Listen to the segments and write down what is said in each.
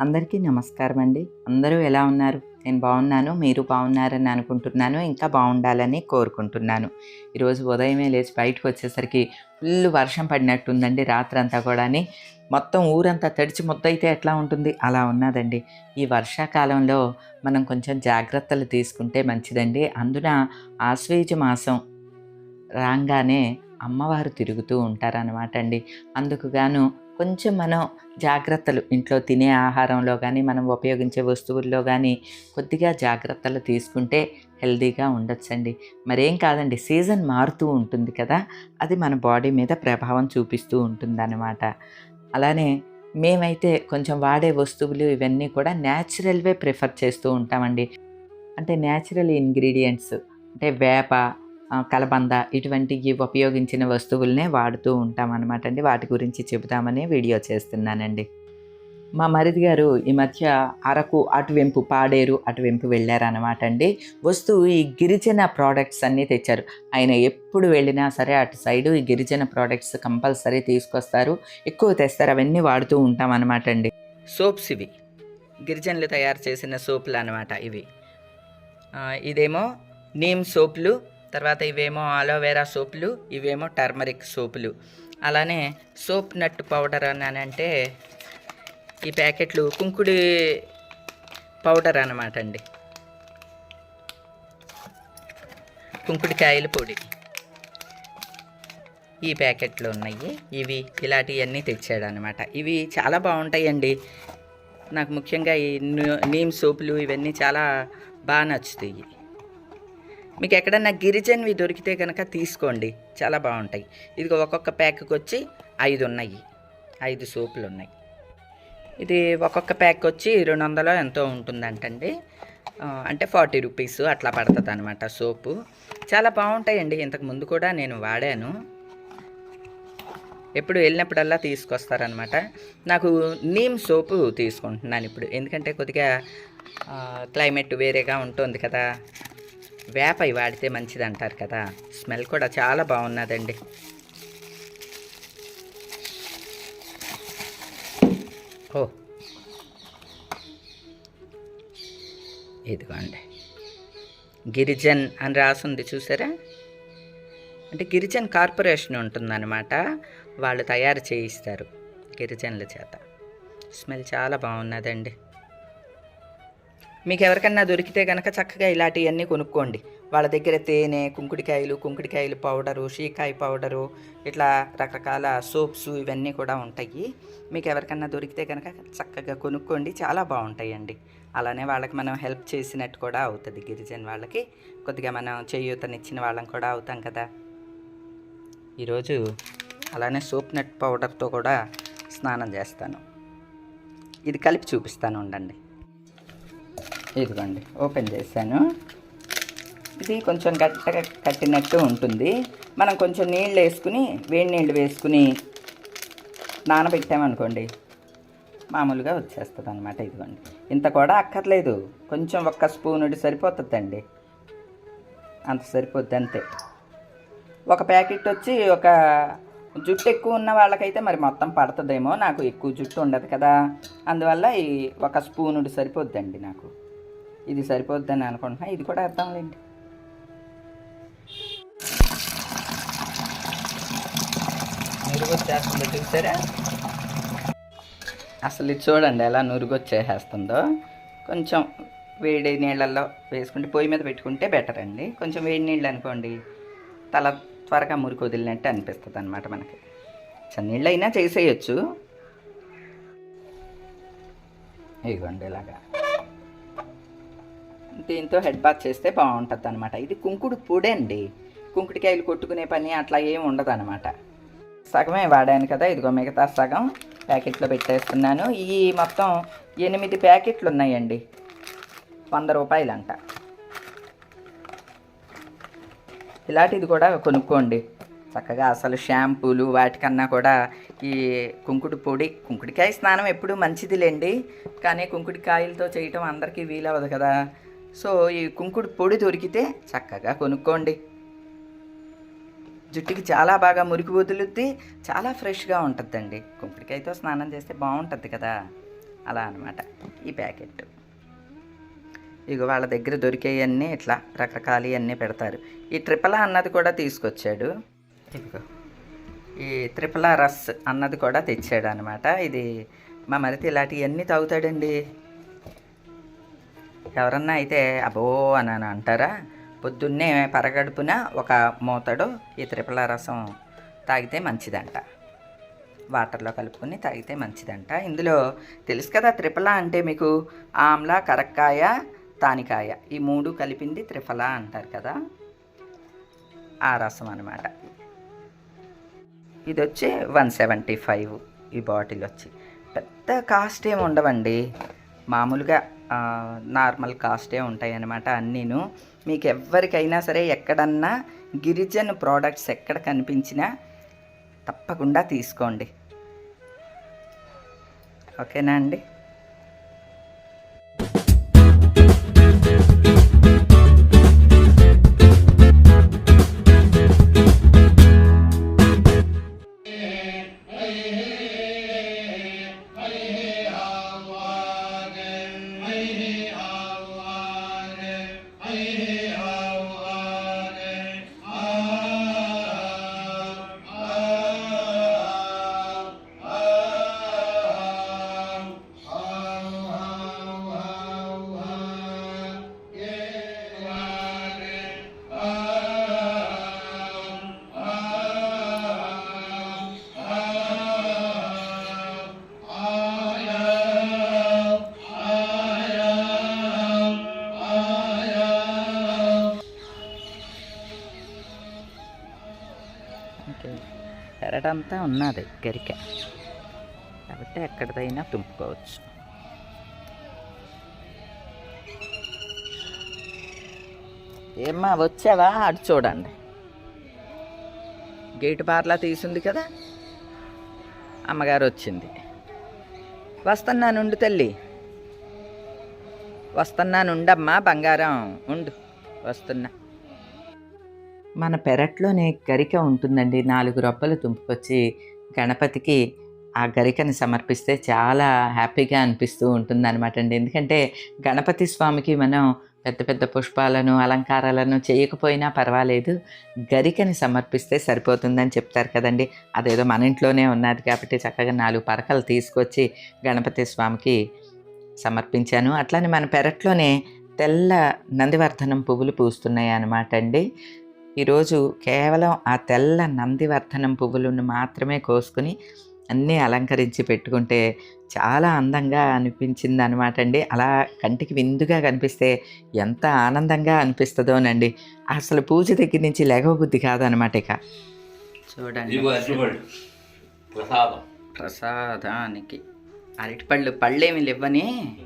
అందరికీ నమస్కారం అండి అందరూ ఎలా ఉన్నారు? నేను బాగున్నాను మీరు బాగున్నారని అనుకుంటున్నాను ఇంకా బాగుండాలని కోరుకుంటున్నాను. ఈరోజు ఉదయమే లేచి బయటకు వచ్చేసరికి ఫుల్ వర్షం పడినట్టుందండి రాత్రంతా కూడాని. మొత్తం ఊరంతా తడిచి ముద్దయితే ఎట్లా ఉంటుంది? అలా ఉన్నదండి. ఈ వర్షాకాలంలో మనం కొంచెం జాగ్రత్తలు తీసుకుంటే మంచిదండి. అందున ఆశ్వేజ మాసం రాగానే అమ్మవారు తిరుగుతూ ఉంటారనమాట అండి అందుకు గాను కొంచెం మనం జాగ్రత్తలు ఇంట్లో తినే ఆహారంలో కానీ మనం ఉపయోగించే వస్తువుల్లో కానీ కొద్దిగా జాగ్రత్తలు తీసుకుంటే హెల్దీగా ఉండొచ్చండి. మరేం కాదండి సీజన్ మారుతూ ఉంటుంది కదా అది మన బాడీ మీద ప్రభావం చూపిస్తూ ఉంటుందన్నమాట. అలానే మేమైతే కొంచెం వాడే వస్తువులు ఇవన్నీ కూడా న్యాచురల్వే ప్రిఫర్ చేస్తూ ఉంటామండి. అంటే న్యాచురల్ ఇంగ్రీడియంట్స్ అంటే వేప కలబంద ఇటువంటివి ఉపయోగించిన వస్తువులనే వాడుతూ ఉంటాం అనమాట అండి. వాటి గురించి చెబుతామని వీడియో చేస్తున్నానండి. మా మరిది గారు ఈ మధ్య అరకు అటువెంపు పాడేరు అటువెంపు వెళ్ళారనమాట అండి. వస్తూ ఈ గిరిజన ప్రోడక్ట్స్ అన్నీ తెచ్చారు. ఆయన ఎప్పుడు వెళ్ళినా సరే అటు సైడు ఈ గిరిజన ప్రోడక్ట్స్ కంపల్సరీ తీసుకొస్తారు. ఎక్కువ తెస్తారు. అవన్నీ వాడుతూ ఉంటాం అనమాట అండి. సోప్స్ ఇవి. గిరిజనులు తయారు చేసిన సోపులు అనమాట ఇవి. ఇదేమో నీమ్ సోపులు తర్వాత ఇవేమో అలోవెరా సోపులు ఇవేమో టర్మరిక్ సోపులు. అలానే సోప్ నట్ పౌడర్ అని అంటే ఈ ప్యాకెట్లు కుంకుడి పౌడర్ అనమాట అండి. కుంకుడికాయల పొడి. ఈ ప్యాకెట్లు ఉన్నాయి. ఇవి ఇలాంటివన్నీ తెచ్చాడు అనమాట ఇవి చాలా బాగుంటాయండి. నాకు ముఖ్యంగా ఈ నీమ్ సోపులు ఇవన్నీ చాలా బాగా నచ్చుతాయి. మీకు ఎక్కడన్నా గిరిజన్వి దొరికితే కనుక తీసుకోండి. చాలా బాగుంటాయి. ఇది ఒక్కొక్క ప్యాక్కి వచ్చి ఐదు ఉన్నాయి ఐదు సోపులు ఉన్నాయి ఇది ఒక్కొక్క ప్యాక్ వచ్చి రెండు వందలు ఎంతో ఉంటుందంటండి. అంటే ఫార్టీ రూపీస్ అట్లా పడుతుంది అనమాట సోపు. చాలా బాగుంటాయండి. ఇంతకు ముందు కూడా నేను వాడాను. ఎప్పుడు వెళ్ళినప్పుడల్లా తీసుకొస్తారనమాట నాకు నీమ్ సోపు తీసుకుంటున్నాను ఇప్పుడు ఎందుకంటే కొద్దిగా క్లైమేట్ వేరేగా ఉంటుంది కదా. వేప వాడితే మంచిది అంటారు కదా. స్మెల్ కూడా చాలా బాగున్నదండి. ఓ. ఇదిగోండి. గిరిజన్ అని రాసుంది చూసారా? అంటే గిరిజన్ కార్పొరేషన్ ఉంటుందన్నమాట. వాళ్ళు తయారు చేయిస్తారు గిరిజనుల చేత. స్మెల్ చాలా బాగున్నదండి. మీకు ఎవరికన్నా దొరికితే కనుక చక్కగా ఇలాంటివన్నీ కొనుక్కోండి. వాళ్ళ దగ్గర తేనె కుంకుడికాయలు కుంకుడికాయలు పౌడరు షీకాయ పౌడరు ఇట్లా రకరకాల సోప్స్ ఇవన్నీ కూడా ఉంటాయి. మీకు ఎవరికన్నా దొరికితే కనుక చక్కగా కొనుక్కోండి. చాలా బాగుంటాయండి. అలానే వాళ్ళకి మనం హెల్ప్ చేసినట్టు కూడా అవుతుంది గిరిజన వాళ్ళకి. కొద్దిగా మనం చేయూతనిచ్చిన వాళ్ళం కూడా అవుతాం కదా. ఈరోజు అలానే సోప్ నట్ పౌడర్తో కూడా స్నానం చేస్తాను. ఇది కలిపి చూపిస్తాను ఉండండి. ఇదిగోండి ఓపెన్ చేశాను. ఇది కొంచెం గట్టగా కట్టినట్టు ఉంటుంది. మనం కొంచెం నీళ్ళు వేసుకుని వేడి నీళ్ళు వేసుకుని నానబెట్టామనుకోండి మామూలుగా వచ్చేస్తుంది అనమాట ఇదిగోండి. ఇంత కూడా అక్కర్లేదు. కొంచెం ఒక్క స్పూనుడి సరిపోతుందండి. అంత సరిపోద్ది అంతే. ఒక ప్యాకెట్ వచ్చి ఒక జుట్టు ఎక్కువ ఉన్న వాళ్ళకైతే మరి మొత్తం పడుతుందేమో. నాకు ఎక్కువ జుట్టు ఉండదు కదా. అందువల్ల ఈ ఒక స్పూనుడు సరిపోద్దండి నాకు. ఇది సరిపోద్దని అనుకుంటున్నా. ఇది కూడా అర్థంలేండి నురుగొచ్చేస్తుందో చూసారా? అసలు ఇది చూడండి ఎలా నురుగొచ్చేసేస్తుందో. కొంచెం వేడి నీళ్ళల్లో వేసుకుంటే పొయ్యి మీద పెట్టుకుంటే బెటర్ అండి. కొంచెం వేడి నీళ్ళు అనుకోండి తల త్వరగా మురికి వదిలినట్టు అనిపిస్తుంది అనమాట మనకి. చన్నీళ్ళు అయినా చేసేయచ్చు. ఇదిగోండి ఇలాగా. దీంతో హెడ్ బాత్ చేస్తే బాగుంటుంది అనమాట ఇది కుంకుడు పొడి అండి కుంకుడికాయలు కొట్టుకునే పని అట్లా ఏమి ఉండదు అనమాట సగమే వాడాను కదా ఇదిగో మిగతా సగం ప్యాకెట్లో పెట్టేస్తున్నాను. ఈ మొత్తం ఎనిమిది ప్యాకెట్లు ఉన్నాయండి వంద రూపాయలంట. ఇలాంటిది కూడా కొనుక్కోండి. చక్కగా అసలు షాంపూలు వాటికన్నా కూడా ఈ కుంకుడు పొడి కుంకుడికాయ స్నానం ఎప్పుడూ మంచిదిలేండి. కానీ కుంకుడికాయలతో చేయటం అందరికీ వీలవదు కదా. సో ఈ కుంకుడు పొడి దొరికితే చక్కగా కొనుక్కోండి. జుట్టుకి చాలా బాగా మురికి వదులుద్ది చాలా ఫ్రెష్గా ఉంటుందండి కుంకుడికాయతో స్నానం చేస్తే బాగుంటుంది కదా? అలా అనమాట ఈ ప్యాకెట్ ఇక వాళ్ళ దగ్గర దొరికేవన్నీ ఇట్లా రకరకాలు అన్నీ పెడతారు. ఈ ట్రిపలా అన్నది కూడా తీసుకొచ్చాడు. ఈ ట్రిపలా రస్ అన్నది కూడా తెచ్చాడు అనమాట ఇది మా మరిది ఇలాంటివన్నీ తాగుతాడండి. ఎవరన్నా అయితే అబో అని అంటారా? పొద్దున్నే పరగడుపున ఒక మూతడు ఈ త్రిపుల రసం తాగితే మంచిదంట. వాటర్లో కలుపుకొని తాగితే మంచిదంట. ఇందులో తెలుసు కదా త్రిఫల అంటే మీకు ఆమ్ల కరక్కాయ తానికాయ. ఈ మూడు కలిపింది త్రిఫల అంటారు కదా. ఆ రసం అనమాట ఇది వచ్చి వన్ సెవెంటీ ఫైవ్ ఈ బాటిల్ వచ్చి. పెద్ద కాస్ట్ ఏమి ఉండవండి. మామూలుగా నార్మల్ కాస్టే ఉంటాయి అన్నమాట అన్నీను. మీకు ఎవరికైనా సరే ఎక్కడన్నా గిరిజన్ ప్రోడక్ట్స్ ఎక్కడ కనిపించినా తప్పకుండా తీసుకోండి. ఓకేనా అండి? అంతా ఉన్నది గరిక కాబట్టి ఎక్కడిదైనా తుంపుకోవచ్చు. ఏమ్మా వచ్చావా? అటు చూడండి. గేటు బార్లా తీసుంది కదా? అమ్మగారు వచ్చింది. వస్తున్నానుండు తల్లి. వస్తున్నానుండమ్మా బంగారం. ఉండు వస్తున్నా. మన పెరట్లోనే గరిక ఉంటుందండి. నాలుగు రొప్పలు తుంపుకొచ్చి గణపతికి ఆ గరికని సమర్పిస్తే చాలా హ్యాపీగా అనిపిస్తూ ఉంటుంది అనమాట అండి. ఎందుకంటే గణపతి స్వామికి మనం పెద్ద పెద్ద పుష్పాలను అలంకారాలను చేయకపోయినా పర్వాలేదు. గరికని సమర్పిస్తే సరిపోతుందని చెప్తారు కదండి. అదేదో మన ఇంట్లోనే ఉన్నది కాబట్టి చక్కగా నాలుగు పరకలు తీసుకొచ్చి గణపతి స్వామికి సమర్పించాను. అట్లానే మన పెరట్లోనే తెల్ల నందివర్ధనం పువ్వులు పూస్తున్నాయి అన్నమాట అండి. ఈరోజు కేవలం ఆ తెల్ల నందివర్ధనం పువ్వులను మాత్రమే కోసుకుని అన్నీ అలంకరించి పెట్టుకుంటే చాలా అందంగా అనిపించింది అనమాట అండి. అలా కంటికి విందుగా కనిపిస్తే ఎంత ఆనందంగా అనిపిస్తుందోనండి. అసలు పూజ దగ్గర నుంచి లెగవ బుద్ధి కాదనమాట ఇక. చూడండి. ఇదిగో అరటిపళ్ళు ప్రసాదం. ప్రసాదానికి అరటిపళ్ళు పళ్ళేమి లేవని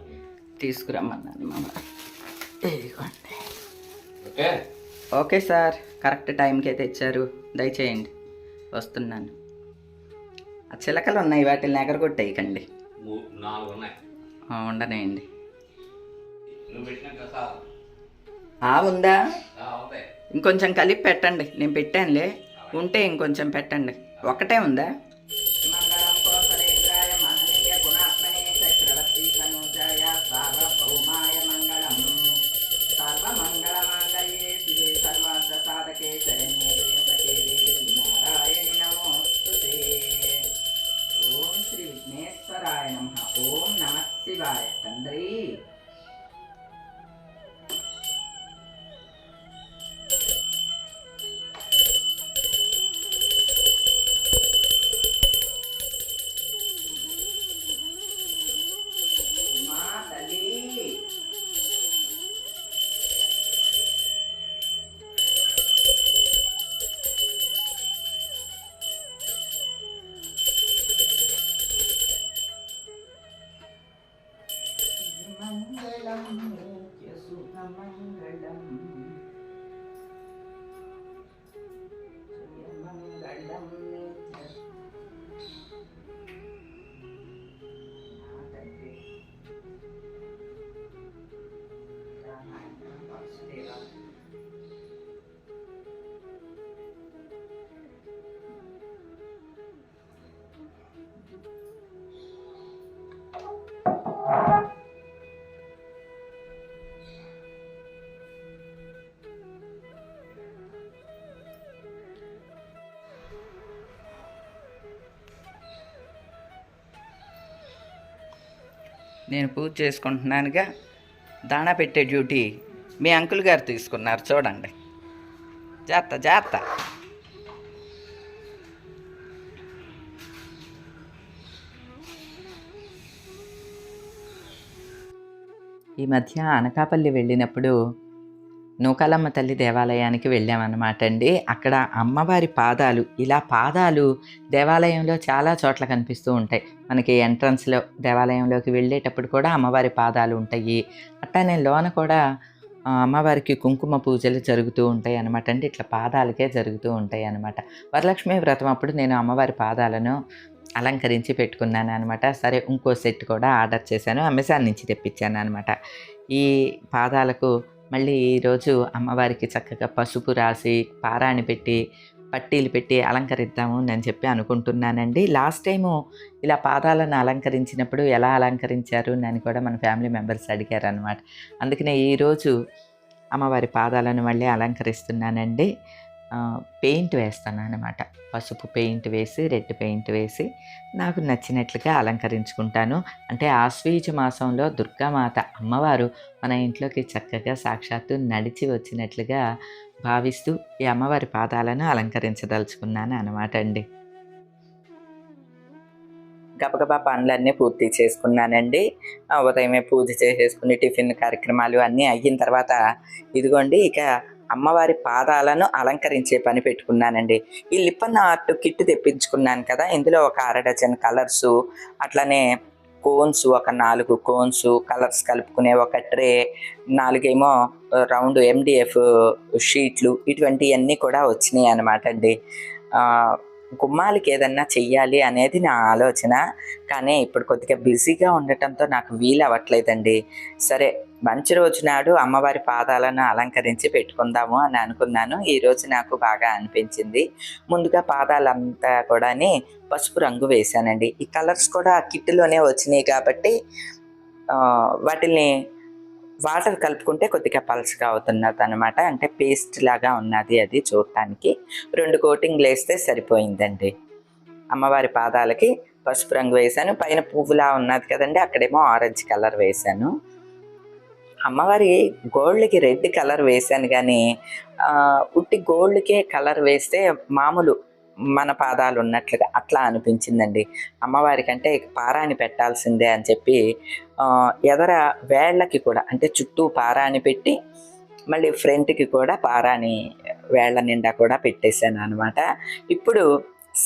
తీసుకురమ్మన్నాను మామ. ఇదిగోండి. ఓకే. ఓకే సార్ కరెక్ట్ టైంకే తెచ్చారు. దయచేయండి. వస్తున్నాను. ఆ చిలకలు ఉన్నాయి వాటిని ఎగరగొట్టేయకండి. ఉండనేయండి. ఆ ఉందా? ఇంకొంచెం కలిపి పెట్టండి. నేను పెట్టానులే. ఉంటే ఇంకొంచెం పెట్టండి. ఒకటే ఉందా? నేను పూజ చేసుకుంటున్నానుగా. దాణా పెట్టే డ్యూటీ మీ అంకుల్ గారు తీసుకున్నారు చూడండి. జాగ్రత్త జాగ్రత్త. ఈ మధ్య అనకాపల్లి వెళ్ళినప్పుడు నూకాలమ్మ తల్లి దేవాలయానికి వెళ్ళామన్నమాట అండి. అక్కడ అమ్మవారి పాదాలు ఇలా పాదాలు దేవాలయంలో చాలా చోట్ల కనిపిస్తూ ఉంటాయి. మనకి ఎంట్రన్స్లో దేవాలయంలోకి వెళ్ళేటప్పుడు కూడా అమ్మవారి పాదాలు ఉంటాయి. అట్లానే లోన కూడా అమ్మవారికి కుంకుమ పూజలు జరుగుతూ ఉంటాయి అనమాట అండి. ఇట్లా పాదాలకే జరుగుతూ ఉంటాయి అనమాట వరలక్ష్మి వ్రతం అప్పుడు నేను అమ్మవారి పాదాలను అలంకరించి పెట్టుకున్నాను అనమాట సరే ఇంకో సెట్ కూడా ఆర్డర్ చేశాను. అమెజాన్ నుంచి తెప్పించాను అనమాట ఈ పాదాలకు మళ్ళీ ఈరోజు అమ్మవారికి చక్కగా పసుపు రాసి పారాణి పెట్టి పట్టీలు పెట్టి అలంకరిద్దాము అని చెప్పి అనుకుంటున్నానండి. లాస్ట్ టైము ఇలా పాదాలను అలంకరించినప్పుడు ఎలా అలంకరించారు అని కూడా మన ఫ్యామిలీ మెంబర్స్ అడిగారు అనమాట అందుకనే ఈరోజు అమ్మవారి పాదాలను మళ్ళీ అలంకరిస్తున్నానండి. పెయింట్ వేస్తాను అనమాట పసుపు పెయింట్ వేసి రెడ్ పెయింట్ వేసి నాకు నచ్చినట్లుగా అలంకరించుకుంటాను. అంటే ఆశ్వీజ మాసంలో దుర్గామాత అమ్మవారు మన ఇంట్లోకి చక్కగా సాక్షాత్తు నడిచి వచ్చినట్లుగా భావిస్తూ ఈ అమ్మవారి పాదాలను అలంకరించదలుచుకున్నాను అనమాట అండి. గబగబా పనులన్నీ పూర్తి చేసుకున్నానండి. ఉదయమే పూజ చేసేసుకుని టిఫిన్ కార్యక్రమాలు అన్నీ అయిన తర్వాత ఇదిగోండి ఇక అమ్మవారి పాదాలను అలంకరించే పని పెట్టుకున్నానండి. ఈ లిప్పన్ ఆర్ట్ కిట్ తెప్పించుకున్నాను కదా ఇందులో ఒక అర డజన్ కలర్స్ అట్లనే కోన్స్ ఒక నాలుగు కోన్స్ కలర్స్ కలుపుకునే ఒక ట్రే నాలుగేమో రౌండ్ ఎండిఎఫ్ షీట్లు ఇటువంటివన్నీ కూడా వచ్చినాయి అనమాట అండి గుమ్మాలకి ఏదన్నా చెయ్యాలి అనేది నా ఆలోచన. కానీ ఇప్పుడు కొద్దిగా బిజీగా ఉండటంతో నాకు వీలు అవ్వట్లేదండి సరే మంచి రోజు నాడు అమ్మవారి పాదాలను అలంకరించి పెట్టుకుందాము అని అనుకున్నాను. ఈరోజు నాకు బాగా అనిపించింది. ముందుగా పాదాలంతా కూడాని పసుపు రంగు వేశానండి. ఈ కలర్స్ కూడా ఆ కిట్లోనే వచ్చినాయి కాబట్టి వాటిని వాటర్ కలుపుకుంటే కొద్దిగా పల్చగా అవుతున్నది అనమాట అంటే పేస్ట్ లాగా ఉన్నది అది చూడటానికి. రెండు కోటింగ్లు వేస్తే సరిపోయిందండి. అమ్మవారి పాదాలకి పసుపు రంగు వేశాను. పైన పువ్వులా ఉన్నది కదండి అక్కడేమో ఆరెంజ్ కలర్ వేశాను. అమ్మవారి గోల్డ్కి రెడ్ కలర్ వేశాను కానీ ఉట్టి గోల్డ్కే కలర్ వేస్తే మామూలు మన పాదాలు ఉన్నట్లుగా అట్లా అనిపించిందండి. అమ్మవారి కంటే పారాని పెట్టాల్సిందే అని చెప్పి ఎదర వేళ్ళకి కూడా అంటే చుట్టూ పారాని పెట్టి మళ్ళీ ఫ్రంట్కి కూడా పారాని వేళ్ళ నిండా కూడా పెట్టేశాను అనమాట ఇప్పుడు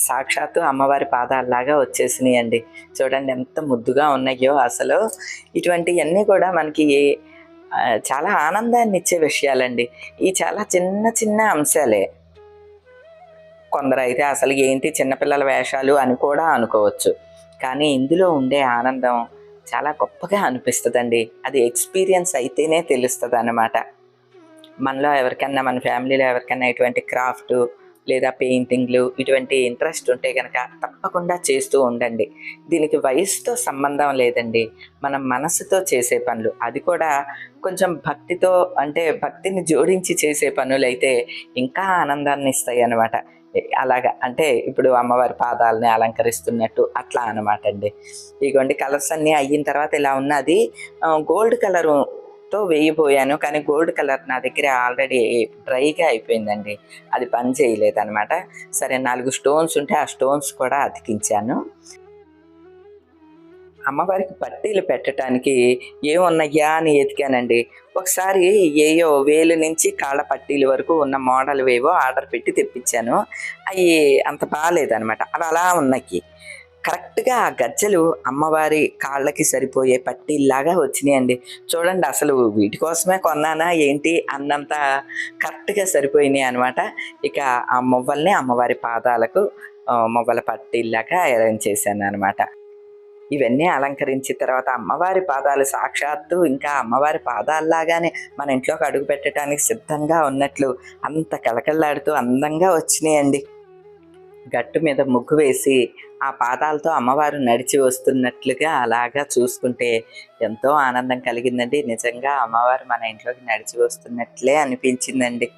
సాక్షాత్తు అమ్మవారి పాదాల్లాగా వచ్చేసినాయి అండి చూడండి ఎంత ముద్దుగా ఉన్నాయో అసలు. ఇటువంటివన్నీ కూడా మనకి చాలా ఆనందాన్ని ఇచ్చే విషయాలండి. ఈ చాలా చిన్న చిన్న అంశాలే. కొందరు అయితే అసలు ఏంటి చిన్నపిల్లల వేషాలు అని కూడా అనుకోవచ్చు. కానీ ఇందులో ఉండే ఆనందం చాలా గొప్పగా అనిపిస్తుందండి. అది ఎక్స్పీరియన్స్ అయితేనే తెలుస్తుంది అన్నమాట మనలో ఎవరికన్నా మన ఫ్యామిలీలో ఎవరికన్నా ఇటువంటి క్రాఫ్ట్ లేదా పెయింటింగ్లు ఇటువంటి ఇంట్రెస్ట్ ఉంటే కనుక తప్పకుండా చేస్తూ ఉండండి. దీనికి వయసుతో సంబంధం లేదండి. మనం మనసుతో చేసే పనులు. అది కూడా కొంచెం భక్తితో అంటే భక్తిని జోడించి చేసే పనులు అయితే ఇంకా ఆనందాన్ని ఇస్తాయి అన్నమాట అలాగా. అంటే ఇప్పుడు అమ్మవారి పాదాలని అలంకరిస్తున్నట్టు అట్లా అనమాట అండి. ఇగోండి కలర్స్ అన్నీ అయిన తర్వాత ఇలా ఉన్నది. గోల్డ్ కలర్తో వేయిపోయాను కానీ గోల్డ్ కలర్ నా దగ్గర ఆల్రెడీ డ్రైగా అయిపోయిందండి. అది పని చేయలేదనమాట సరే నాలుగు స్టోన్స్ ఉంటే ఆ స్టోన్స్ కూడా అతికించాను. అమ్మవారికి పట్టీలు పెట్టడానికి ఏమున్నాయా అని ఎతికానండి. ఒకసారి ఏయో వేలు నుంచి కాళ్ళ పట్టీల వరకు ఉన్న మోడల్ వేవో ఆర్డర్ పెట్టి తెప్పించాను. అవి అంత బాగాలేదనమాట అవి అలా ఉన్నాయి కరెక్ట్గా ఆ గజ్జలు అమ్మవారి కాళ్ళకి సరిపోయే పట్టీల్లాగా వచ్చినాయండి. చూడండి అసలు వీటి కోసమే కొన్నానా ఏంటి అన్నంత కరెక్ట్గా సరిపోయినాయి అనమాట ఇక ఆ మొవ్వల్ని అమ్మవారి పాదాలకు మొవ్వల పట్టీల్లాగా అరేంజ్ చేశాను అనమాట ఇవన్నీ అలంకరించిన తర్వాత అమ్మవారి పాదాలు సాక్షాత్తు ఇంకా అమ్మవారి పాదాల్లాగానే మన ఇంట్లోకి అడుగు పెట్టడానికి సిద్ధంగా ఉన్నట్లు అంత కలకల్లాడుతూ అందంగా వచ్చినాయండి. గట్టు మీద ముగ్గు వేసి ఆ పాదాలతో అమ్మవారు నడిచి వస్తున్నట్లుగా అలాగా చూసుకుంటే ఎంతో ఆనందం కలిగిందండి. నిజంగా అమ్మవారు మన ఇంట్లోకి నడిచి వస్తున్నట్లే అనిపించిందండి.